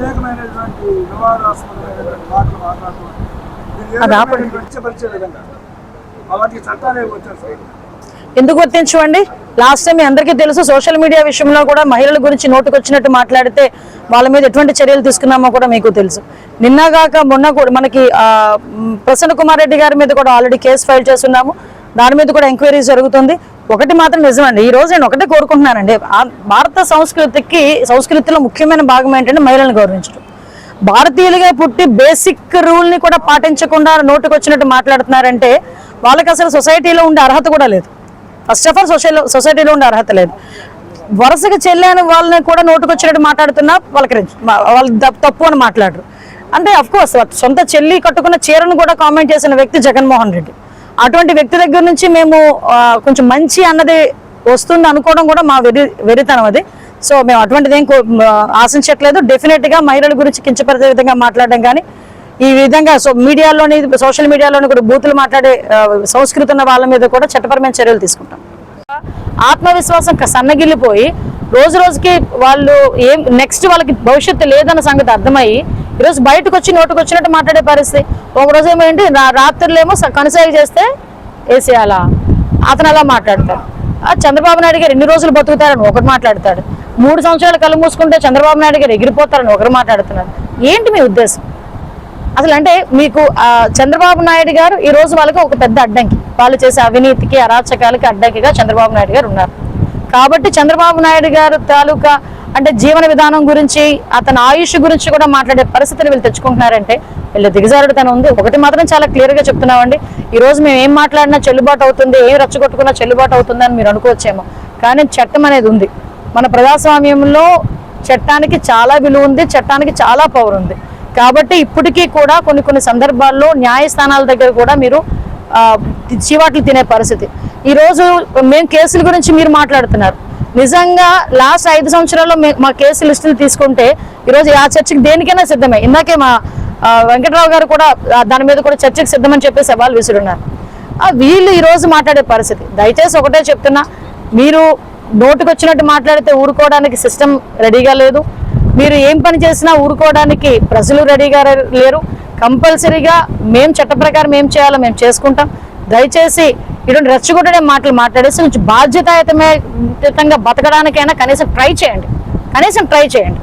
అనేకమైనటువంటి వివాదాస్పదమైనటువంటి మాటలు విధంగా అలాంటి చట్టాలే వచ్చారు సార్. ఎందుకు వర్తించవండి లాస్ట్ టైం మీ అందరికీ తెలుసు సోషల్ మీడియా విషయంలో కూడా మహిళల గురించి నోటుకొచ్చినట్టు మాట్లాడితే వాళ్ళ మీద ఎటువంటి చర్యలు తీసుకున్నామో కూడా మీకు తెలుసు. నిన్నగాక మొన్న కూడా మనకి ప్రసన్న కుమార్ రెడ్డి గారి మీద కూడా ఆల్రెడీ కేసు ఫైల్ చేస్తున్నాము. దాని మీద కూడా ఎంక్వైరీ జరుగుతుంది. ఒకటి మాత్రం నిజమండి. ఈ రోజు నేను ఒకటే కోరుకుంటున్నానండి. భారత సంస్కృతికి సంస్కృతిలో ముఖ్యమైన భాగం ఏంటంటే మహిళలను గౌరవించడం. భారతీయులుగా పుట్టి బేసిక్ రూల్ని కూడా పాటించకుండా నోటుకు వచ్చినట్టు మాట్లాడుతున్నారంటే వాళ్ళకి అసలు సొసైటీలో ఉండే అర్హత కూడా లేదు. ఫస్ట్ ఆఫ్ ఆల్ సొసైలో సొసైటీలో ఉండే అర్హత లేదు. వరుసగా చెల్లని వాళ్ళని కూడా నోటుకు వచ్చినట్టు మాట్లాడుతున్నా వాళ్ళకి వాళ్ళు తప్పు అని మాట్లాడరు. అంటే అఫ్కోర్స్ సొంత చెల్లి కట్టుకున్న చీరను కూడా కామెంట్ చేసిన వ్యక్తి జగన్మోహన్ రెడ్డి. అటువంటి వ్యక్తి దగ్గర నుంచి మేము కొంచెం మంచి అన్నది వస్తుంది అనుకోవడం కూడా మా వెరి వెరితనం అది. సో మేము అటువంటిది ఏం కో- ఆశించట్లేదు. డెఫినెట్గా మహిళల గురించి కించపరిచే విధంగా మాట్లాడడం కానీ ఈ విధంగా సో మీడియాలోని సోషల్ మీడియాలోని కూడా బూతులు మాట్లాడే సంస్కృతి ఉన్న వాళ్ళ మీద కూడా చట్టపరమైన చర్యలు తీసుకుంటాం. ఆత్మవిశ్వాసం సన్నగిల్లిపోయి రోజు రోజుకి వాళ్ళు ఏం నెక్స్ట్ వాళ్ళకి భవిష్యత్తు లేదన్న సంగతి అర్థమయ్యి ఈరోజు బయటకు వచ్చి నోటుకు వచ్చినట్టు మాట్లాడే పరిస్థితి. ఒక రోజు ఏమేంటి రాత్రులేమో స- చేస్తే వేసేయాలా అతను అలా మాట్లాడతాడు. ఆ చంద్రబాబు నాయుడు గారు ఎన్ని రోజులు బతుకుతారని ఒకరు మాట్లాడతాడు. మూడు సంవత్సరాలు కళ్ళు మూసుకుంటే చంద్రబాబు నాయుడు గారు ఎగిరిపోతారని ఒకరు మాట్లాడుతున్నారు ఏంటి మీ ఉద్దేశం? అసలు అంటే మీకు చంద్రబాబు నాయుడు గారు ఈ రోజు వాళ్ళకి ఒక పెద్ద అడ్డంకి. వాళ్ళు చేసే అవినీతికి అరాచకాలకి అడ్డంకిగా చంద్రబాబు నాయుడు గారు ఉన్నారు. కాబట్టి చంద్రబాబు నాయుడు గారు తాలూకా అంటే జీవన విధానం గురించి అతని ఆయుష్ గురించి కూడా మాట్లాడే పరిస్థితిని వీళ్ళు తెచ్చుకుంటున్నారంటే వీళ్ళు దిగజారుడు తన ఉంది. ఒకటి మాత్రం చాలా క్లియర్గా చెప్తున్నామండి. ఈ రోజు మేము ఏం మాట్లాడినా చెల్లుబాటు అవుతుంది ఏం రచ్చగొట్టుకున్నా చెల్లుబాటు అవుతుంది అని మీరు అనుకోవచ్చేమో. కానీ చట్టం అనేది ఉంది. మన ప్రజాస్వామ్యంలో చట్టానికి చాలా విలువ ఉంది చట్టానికి చాలా పవర్ ఉంది. కాబట్టి ఇప్పటికీ కూడా కొన్ని కొన్ని సందర్భాల్లో న్యాయస్థానాల దగ్గర కూడా మీరు చీవాట్లు తినే పరిస్థితి. ఈరోజు మేము కేసుల గురించి మీరు మాట్లాడుతున్నారు. నిజంగా లాస్ట్ ఐదు సంవత్సరాల్లో మా కేసు లిస్టులు తీసుకుంటే ఈరోజు ఆ చర్చకి దేనికైనా సిద్ధమే. ఇందాకే మా వెంకటరావు గారు కూడా దాని మీద కూడా చర్చకు సిద్ధమని చెప్పి సవాల్ విసురున్నారు. ఆ, వీళ్ళు ఈరోజు మాట్లాడే పరిస్థితి. దయచేసి ఒకటే చెప్తున్నా మీరు నోటుకు వచ్చినట్టు మాట్లాడితే ఊరుకోవడానికి సిస్టమ్ రెడీగా లేదు. మీరు ఏం పని చేసినా ఊరుకోవడానికి ప్రజలు రెడీగా లేరు. కంపల్సరీగా మేము చట్ట ప్రకారం ఏం చేయాలో మేము చేసుకుంటాం. దయచేసి ఇటువంటి రెచ్చగొట్టడే మాటలు మాట్లాడేసి కొంచెం బాధ్యతాయుతమేతంగా బతకడానికైనా కనీసం ట్రై చేయండి. కనీసం ట్రై చేయండి.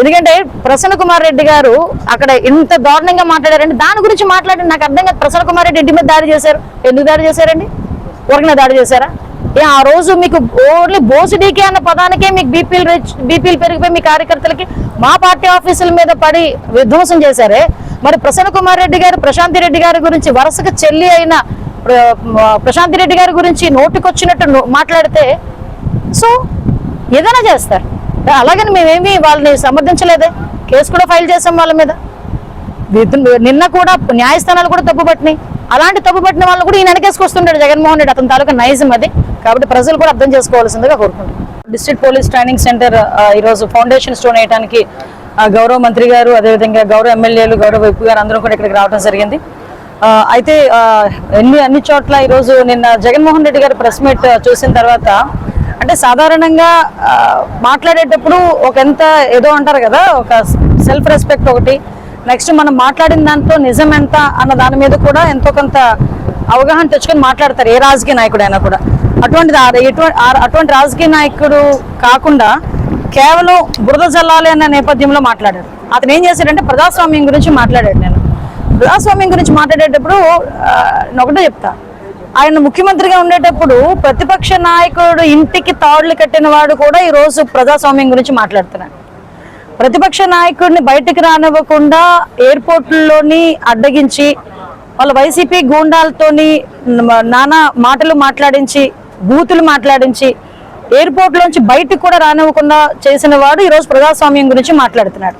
ఎందుకంటే ప్రసన్న కుమార్ రెడ్డి గారు అక్కడ ఇంత దారుణంగా మాట్లాడారండి దాని గురించి మాట్లాడి నాకు అర్థం కాదు. ప్రసన్న కుమార్ రెడ్డి ఇంటి మీద దాడి చేశారు. ఎందుకు దాడి చేశారండి? ఊరికనే దాడి చేశారా? ఏ ఆ రోజు మీకు ఓన్లీ బోసిడీకే అన్న పదానికే మీకు బీపీలు బీపీలు పెరిగిపోయి మీ కార్యకర్తలకి మా పార్టీ ఆఫీసుల మీద పడి విధ్వంసం చేశారే. మరి ప్రసన్న కుమార్ రెడ్డి గారు ప్రశాంతి రెడ్డి గారి గురించి వరుసగా చెల్లి అయిన ప్రశాంతి రెడ్డి గారి గురించి నోటికొచ్చినట్టు మాట్లాడితే సో ఏదైనా చేస్తారు. అలాగని మేమేమి వాళ్ళని సమర్థించలేదే. కేసు కూడా ఫైల్ చేసాం వాళ్ళ మీద. నిన్న కూడా న్యాయస్థానాలు కూడా తప్పుపట్టినాయి అలాంటి తప్పుపట్టిన వాళ్ళు కూడా ఈయన వెనకేసుకొస్తుంటాడు జగన్మోహన్ రెడ్డి. అతని తాలూకా నైజం అది. కాబట్టి ప్రజలు కూడా అర్థం చేసుకోవాల్సిందిగా కోరుకుంటున్నాను డిస్ట్రిక్ట్ పోలీస్ ట్రైనింగ్ సెంటర్ ఈరోజు ఫౌండేషన్ స్టోన్ వేయడానికి గౌరవ మంత్రి గారు అదేవిధంగా గౌరవ ఎమ్మెల్యేలు గౌరవ విప్పు గారు అందరూ కూడా ఇక్కడికి రావడం జరిగింది. అయితే ఎన్ని అన్ని చోట్ల ఈరోజు నిన్న జగన్మోహన్ రెడ్డి గారు ప్రెస్ మీట్ చూసిన తర్వాత అంటే సాధారణంగా మాట్లాడేటప్పుడు ఒక ఎంత ఏదో అంటారు కదా ఒక సెల్ఫ్ రెస్పెక్ట్ ఒకటి. నెక్స్ట్ మనం మాట్లాడిన దాంట్లో నిజం ఎంత అన్న దాని మీద కూడా ఎంతో కొంత అవగాహన తెచ్చుకొని మాట్లాడతారు ఏ రాజకీయ నాయకుడైనా కూడా. అటువంటిది అటువంటి రాజకీయ నాయకుడు కాకుండా కేవలం బురద జల్లాలి అన్న నేపథ్యంలో మాట్లాడాడు అతను ఏం చేశాడంటే ప్రజాస్వామ్యం గురించి మాట్లాడాడు. నేను ప్రజాస్వామ్యం గురించి మాట్లాడేటప్పుడు ఒకటే చెప్తా. ఆయన ముఖ్యమంత్రిగా ఉండేటప్పుడు ప్రతిపక్ష నాయకుడు ఇంటికి తాడులు కట్టిన వాడు కూడా ఈరోజు ప్రజాస్వామ్యం గురించి మాట్లాడుతున్నాడు. ప్రతిపక్ష నాయకుడిని బయటికి రానివ్వకుండా ఎయిర్పోర్ట్లోని అడ్డగించి వాళ్ళ వైసీపీ గూండాలతోని నానా మాటలు మాట్లాడించి బూతులు మాట్లాడించి ఎయిర్పోర్ట్లోంచి బయటకు కూడా రానివ్వకుండా చేసిన వాడు ఈరోజు ప్రజాస్వామ్యం గురించి మాట్లాడుతున్నాడు.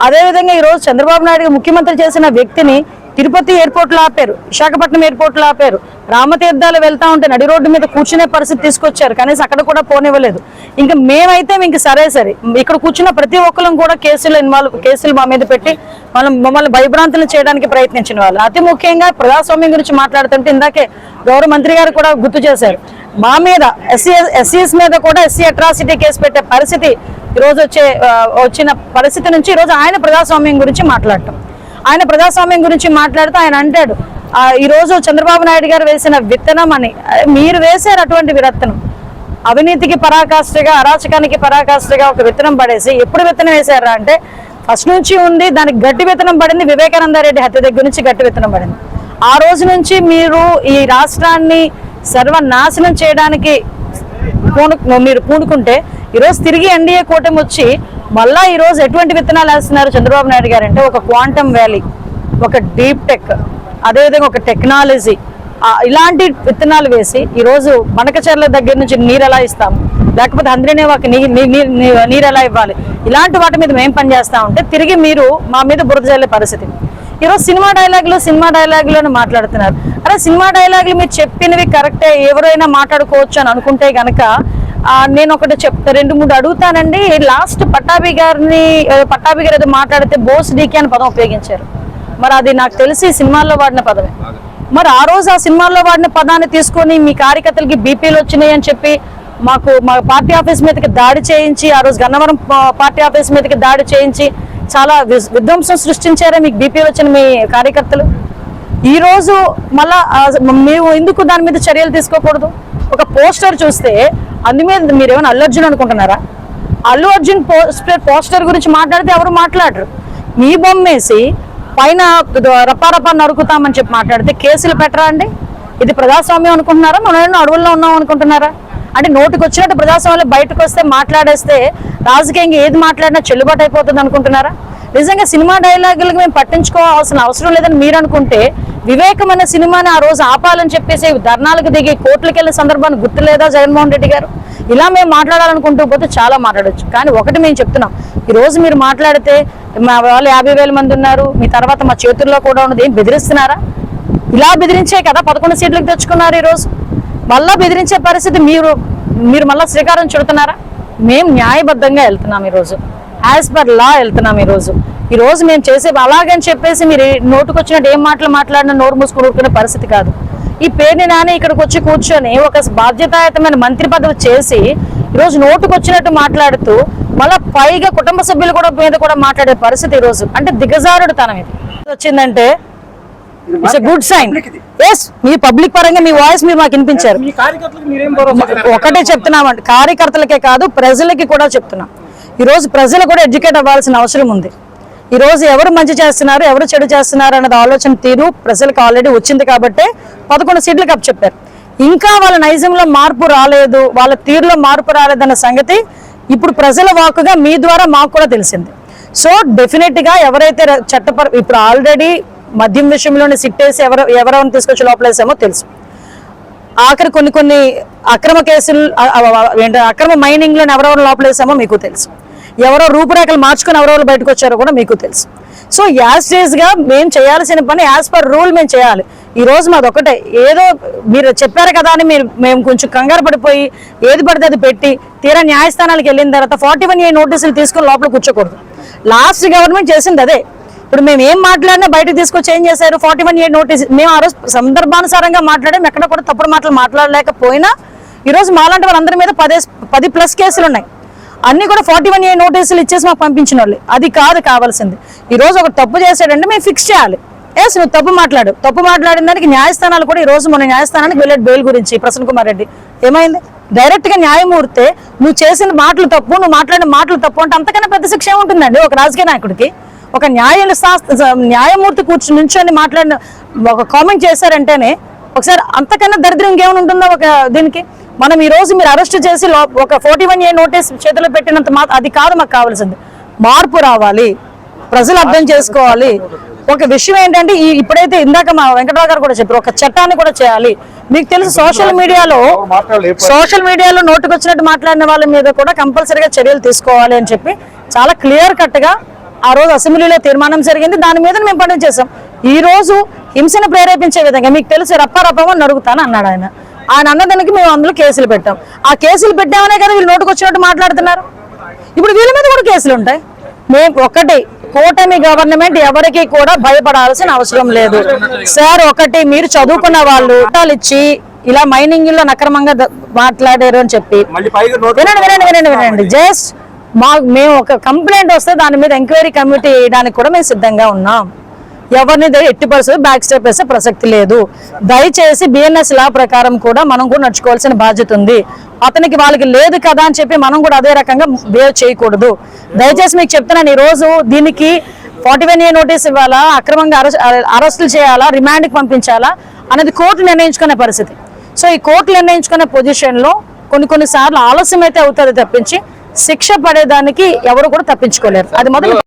అదేవిధంగా ఈరోజు చంద్రబాబు నాయుడు ముఖ్యమంత్రి చేసిన వ్యక్తిని తిరుపతి ఎయిర్పోర్ట్లో ఆపారు విశాఖపట్నం ఎయిర్పోర్ట్లో ఆపారు. రామతీర్థాలు వెళ్తా ఉంటే నడి రోడ్డు మీద కూర్చునే పరిస్థితి తీసుకొచ్చారు. కనీసం అక్కడ కూడా పోనివ్వలేదు. ఇంకా మేమైతే ఇంక సరే సరే. ఇక్కడ కూర్చున్న ప్రతి ఒక్కరం కూడా కేసులు ఇన్వాల్వ్ కేసులు మా మీద పెట్టి మనం మమ్మల్ని భయభ్రాంతులు చేయడానికి ప్రయత్నించిన వాళ్ళు. అతి ముఖ్యంగా ప్రజాస్వామ్యం గురించి మాట్లాడుతుంటే ఇందాకే గౌరవ మంత్రి గారు కూడా గుర్తు చేశారు. మా మీద ఎస్సీ ఎస్సీఎస్ మీద కూడా ఎస్సీ అట్రాసిటీ కేసు పెట్టే పరిస్థితి ఈరోజు వచ్చే వచ్చిన పరిస్థితి నుంచి ఈరోజు ఆయన ప్రజాస్వామ్యం గురించి మాట్లాడటం. ఆయన ప్రజాస్వామ్యం గురించి మాట్లాడుతూ ఆయన అంటాడు ఈ రోజు చంద్రబాబు నాయుడు గారు వేసిన విత్తనం అని మీరు వేశారు అటువంటి విత్తనం. అవినీతికి పరాకాష్ఠగా అరాచకానికి పరాకాష్ఠగా ఒక విత్తనం పడేసి ఎప్పుడు విత్తనం వేశారా అంటే ఫస్ట్ నుంచి ఉంది దానికి గట్టి విత్తనం పడింది వివేకానంద రెడ్డి హత్య దగ్గర నుంచి గట్టి విత్తనం పడింది. ఆ రోజు నుంచి మీరు ఈ రాష్ట్రాన్ని సర్వనాశనం చేయడానికి పూను మీరు పూనుకుంటే ఈరోజు తిరిగి ఎన్డీఏ కూటమి వచ్చి మళ్ళా ఈరోజు ఎటువంటి విత్తనాలు వేస్తున్నారు చంద్రబాబు నాయుడు గారు అంటే ఒక క్వాంటమ్ వ్యాలీ ఒక డీప్ టెక్ అదేవిధంగా ఒక టెక్నాలజీ. ఇలాంటి విత్తనాలు వేసి ఈరోజు మనకచర్ల దగ్గర నుంచి నీరు ఎలా ఇస్తాము లేకపోతే అందరినేవాకి నీ నీరు ఎలా ఇవ్వాలి? ఇలాంటి వాటి మీద మేము పనిచేస్తా ఉంటే తిరిగి మీరు మా మీద బురద జల్లే పరిస్థితి. ఈరోజు సినిమా డైలాగులు సినిమా డైలాగులు అని మాట్లాడుతున్నారు. అరే సినిమా డైలాగులు మీరు చెప్పినవి కరెక్టే ఎవరైనా మాట్లాడుకోవచ్చు అని అనుకుంటే కనుక నేను ఒకటి చెప్తా రెండు మూడు అడుగుతానండి. లాస్ట్ పట్టాభి గారిని పట్టాభి గారు ఏదో మాట్లాడితే బోస్ డీకే అని పదం ఉపయోగించారు. మరి అది నాకు తెలిసి సినిమాల్లో వాడిన పదమే. మరి ఆ రోజు ఆ సినిమాల్లో వాడిన పదాన్ని తీసుకొని మీ కార్యకర్తలకి బీపీలు వచ్చినాయి అని చెప్పి మాకు మా పార్టీ ఆఫీస్ మీదకి దాడి చేయించి ఆ రోజు గన్నవరం పార్టీ ఆఫీస్ మీదకి దాడి చేయించి చాలా విధ్వంసం సృష్టించారే మీకు బీపీలు వచ్చిన మీ కార్యకర్తలు? ఈ రోజు మళ్ళా మేము ఎందుకు దాని మీద చర్యలు తీసుకోకూడదు? ఒక పోస్టర్ చూస్తే అందు మీద మీరు ఏమైనా అల్లు అర్జున్ అనుకుంటున్నారా? అల్లు అర్జున్ పోస్టర్ పోస్టర్ గురించి మాట్లాడితే ఎవరు మాట్లాడరు. మీ బొమ్మేసి పైన రపారపా నరుకుతామని చెప్పి మాట్లాడితే కేసులు పెట్టరా అండి? ఇది ప్రజాస్వామ్యం అనుకుంటున్నారా? మనం అడవుల్లో ఉన్నాం అనుకుంటున్నారా? అంటే నోటికి వచ్చినట్టు ప్రజాస్వామ్యం బయటకు వస్తే మాట్లాడేస్తే రాజకీయంగా ఏది మాట్లాడినా చెల్లుబాటు అయిపోతుంది అనుకుంటున్నారా? నిజంగా సినిమా డైలాగులకు మేము పట్టించుకోవాల్సిన అవసరం లేదని మీరు అనుకుంటే వివేకం అనే సినిమాని ఆ రోజు ఆపాలని చెప్పేసి ధర్నాలకు దిగి కోర్టులకు వెళ్ళిన సందర్భాన్ని గుర్తులేదా జగన్మోహన్ రెడ్డి గారు? ఇలా మేము మాట్లాడాలనుకుంటూ పోతే చాలా మాట్లాడచ్చు. కానీ ఒకటి మేము చెప్తున్నాం. ఈ రోజు మీరు మాట్లాడితే మా వాళ్ళు యాభై వేల మంది ఉన్నారు. మీ తర్వాత మా చేతుల్లో కూడా ఉన్నది. ఏం బెదిరిస్తున్నారా? ఇలా బెదిరించే కదా పదకొండు సీట్లకు తెచ్చుకున్నారు ఈరోజు మళ్ళా బెదిరించే పరిస్థితి మీరు మీరు మళ్ళీ శ్రీకారం చుడుతున్నారా? మేము న్యాయబద్ధంగా వెళ్తున్నాం ఈరోజు యాజ్ పర్ లా వెళ్తున్నాం ఈరోజు. ఈ రోజు మేము చేసే అలాగని చెప్పేసి మీరు నోటుకొచ్చినట్టు ఏం మాటలు మాట్లాడినా నోరు మూసుకుని ఊరుకునే పరిస్థితి కాదు. ఈ పేరుని నాని ఇక్కడికి వచ్చి కూర్చొని ఒక బాధ్యతాయుతమైన మంత్రి పదవి చేసి ఈరోజు నోటుకొచ్చినట్టు మాట్లాడుతూ మళ్ళా పైగా కుటుంబ సభ్యులు కూడా మీద కూడా మాట్లాడే పరిస్థితి ఈరోజు. అంటే దిగజారుడు తనం ఇది వచ్చిందంటే ఇట్స్ గుడ్ సైన్ ఎస్ మీ పబ్లిక్ పరంగా మీ వాయిస్ మీరు మాకు వినిపించారు? ఒకటే చెప్తున్నామండి. కార్యకర్తలకే కాదు ప్రజలకి కూడా చెప్తున్నాం. ఈరోజు ప్రజలు కూడా ఎడ్యుకేట్ అవ్వాల్సిన అవసరం ఉంది. ఈరోజు ఎవరు మంచి చేస్తున్నారు ఎవరు చెడు చేస్తున్నారు అన్నది ఆలోచన తీరు ప్రజలకు ఆల్రెడీ వచ్చింది కాబట్టి పదకొండు సీట్లు కప్ చెప్పారు. ఇంకా వాళ్ళ నైజంలో మార్పు రాలేదు వాళ్ళ తీరులో మార్పు రాలేదన్న సంగతి ఇప్పుడు ప్రజల వాకుగా మీ ద్వారా మాకు కూడా తెలిసింది. సో డెఫినెట్గా ఎవరైతే చట్టపర ఇప్పుడు ఆల్రెడీ మద్యం విషయంలోనే సిట్టేసి ఎవరు ఎవరెవరిని తీసుకొచ్చి లోపలేసామో తెలుసు. ఆఖరి కొన్ని కొన్ని అక్రమ కేసులు అక్రమ మైనింగ్లో ఎవరెవరు లోపలేసామో మీకు తెలుసు. ఎవరో రూపురేఖలు మార్చుకొని ఎవరెవరు బయటకు వచ్చారో కూడా మీకు తెలుసు. సో యాజ్ డేస్గా మేము చేయాల్సిన పని యాజ్ పర్ రూల్ మేము చేయాలి. ఈ రోజు మాది ఒకటే. ఏదో మీరు చెప్పారు కదా అని మీరు మేము కొంచెం కంగారు పడిపోయి ఏది పడితే అది పెట్టి తీరా న్యాయస్థానాలకు వెళ్ళిన తర్వాత ఫార్టీ వన్ ఏ నోటీసులు తీసుకొని లోపల కూర్చోకూడదు. లాస్ట్ గవర్నమెంట్ చేసింది అదే. ఇప్పుడు మేము ఏం మాట్లాడినా బయటకు తీసుకొచ్చి ఏం చేశారు? Forty one year notice. మేము ఆ రోజు సందర్భానుసారంగా మాట్లాడాం. ఎక్కడ కూడా తప్పుడు మాటలు మాట్లాడలేకపోయినా ఈరోజు మాలాంటి వాళ్ళందరి మీద పదే పది ప్లస్ కేసులు ఉన్నాయి. అన్ని కూడా ఫార్టీ వన్ ఇయర్ నోటీసులు ఇచ్చేసి మాకు పంపించిన వాళ్ళు. అది కాదు కావాల్సింది. ఈ రోజు ఒక తప్పు చేశాడంటే మేము ఫిక్స్ చేయాలి. ఎస్ నువ్వు తప్పు మాట్లాడు. తప్పు మాట్లాడిన దానికి న్యాయస్థానాలు కూడా ఈ రోజు మన న్యాయస్థానానికి వెళ్ళాడు బెయిల్ గురించి ప్రసన్న కుమార్ రెడ్డి. ఏమైంది? డైరెక్ట్గా న్యాయమూర్తే నువ్వు చేసిన మాటలు తప్పు నువ్వు మాట్లాడిన మాటలు తప్పు అంటే అంతకన్నా పెద్ద శిక్ష ఏముంటుందండి ఒక రాజకీయ నాయకుడికి? ఒక న్యాయ న్యాయమూర్తి కూర్చుని నుంచొని మాట్లాడిన ఒక కామెంట్ చేశారంటేనే ఒకసారి అంతకన్నా దరిద్రం ఇంకేమైనా ఉంటుందో ఒక దీనికి? మనం ఈ రోజు మీరు అరెస్ట్ చేసి ఒక ఫోర్టీ వన్ ఏ నోటీస్ చేతిలో పెట్టినంత మా అది కాదు మాకు కావాల్సింది. మార్పు రావాలి. ప్రజలు అర్థం చేసుకోవాలి. ఒక విషయం ఏంటంటే ఈ ఇప్పుడైతే ఇందాక మా వెంకటరావు గారు కూడా చెప్పారు. ఒక చట్టాన్ని కూడా చేయాలి. మీకు తెలుసు సోషల్ మీడియాలో సోషల్ మీడియాలో నోటుకొచ్చినట్టు మాట్లాడిన వాళ్ళ మీద కూడా కంపల్సరీగా చర్యలు తీసుకోవాలి అని చెప్పి చాలా క్లియర్ కట్గా ఆ రోజు అసెంబ్లీలో తీర్మానం జరిగింది. దాని మీద మేము పని చేసాం ఈ రోజు హింసను ప్రేరేపించే విధంగా మీకు తెలుసు రప్పారప్పమని అడుగుతాను అన్నాడు ఆయన. ఆయన అన్నదానికి మేము అందులో కేసులు పెట్టాం. ఆ కేసులు పెట్టామనే కదా వీళ్ళు నోటుకు వచ్చినట్టు మాట్లాడుతున్నారు. ఇప్పుడు వీళ్ళ మీద కూడా కేసులు ఉంటాయి. మేము ఒకటి కూటమి గవర్నమెంట్ ఎవరికి కూడా భయపడాల్సిన అవసరం లేదు. సార్ ఒకటి మీరు చదువుకున్న వాళ్ళు ఇచ్చి ఇలా మైనింగ్లో నక్రమంగా ద- మాట్లాడారు అని చెప్పి. వినండి వినండి వినండి వినండి. జస్ట్ మా మేము ఒక కంప్లైంట్ వస్తే దాని మీద ఎంక్వైరీ కమిటీ వేయడానికి కూడా మేము సిద్ధంగా ఉన్నాం. ఎవరిని ఎట్టి పరిస్థితి బ్యాక్ స్టెప్ వేసే ప్రసక్తి లేదు. దయచేసి బిఎన్ఎస్ లా ప్రకారం కూడా మనం కూడా నడుచుకోవాల్సిన బాధ్యత ఉంది. అతనికి వాళ్ళకి లేదు కదా అని చెప్పి మనం కూడా అదే రకంగా బిహేవ్ చేయకూడదు. దయచేసి మీకు చెప్తున్నాను ఈ రోజు దీనికి ఫార్టీ వన్ ఏ నోటీస్ ఇవ్వాలా? అక్రమంగా అరెస్ట్ అరెస్టులు చేయాలా? రిమాండ్కి పంపించాలా? అనేది కోర్టు నిర్ణయించుకునే పరిస్థితి. సో ఈ కోర్టు నిర్ణయించుకునే పొజిషన్లో కొన్ని కొన్ని సార్లు ఆలస్యం అయితే అవుతుంది తప్పించి శిక్ష పడేదానికి ఎవరు కూడా తప్పించుకోలేరు. అది మొదలు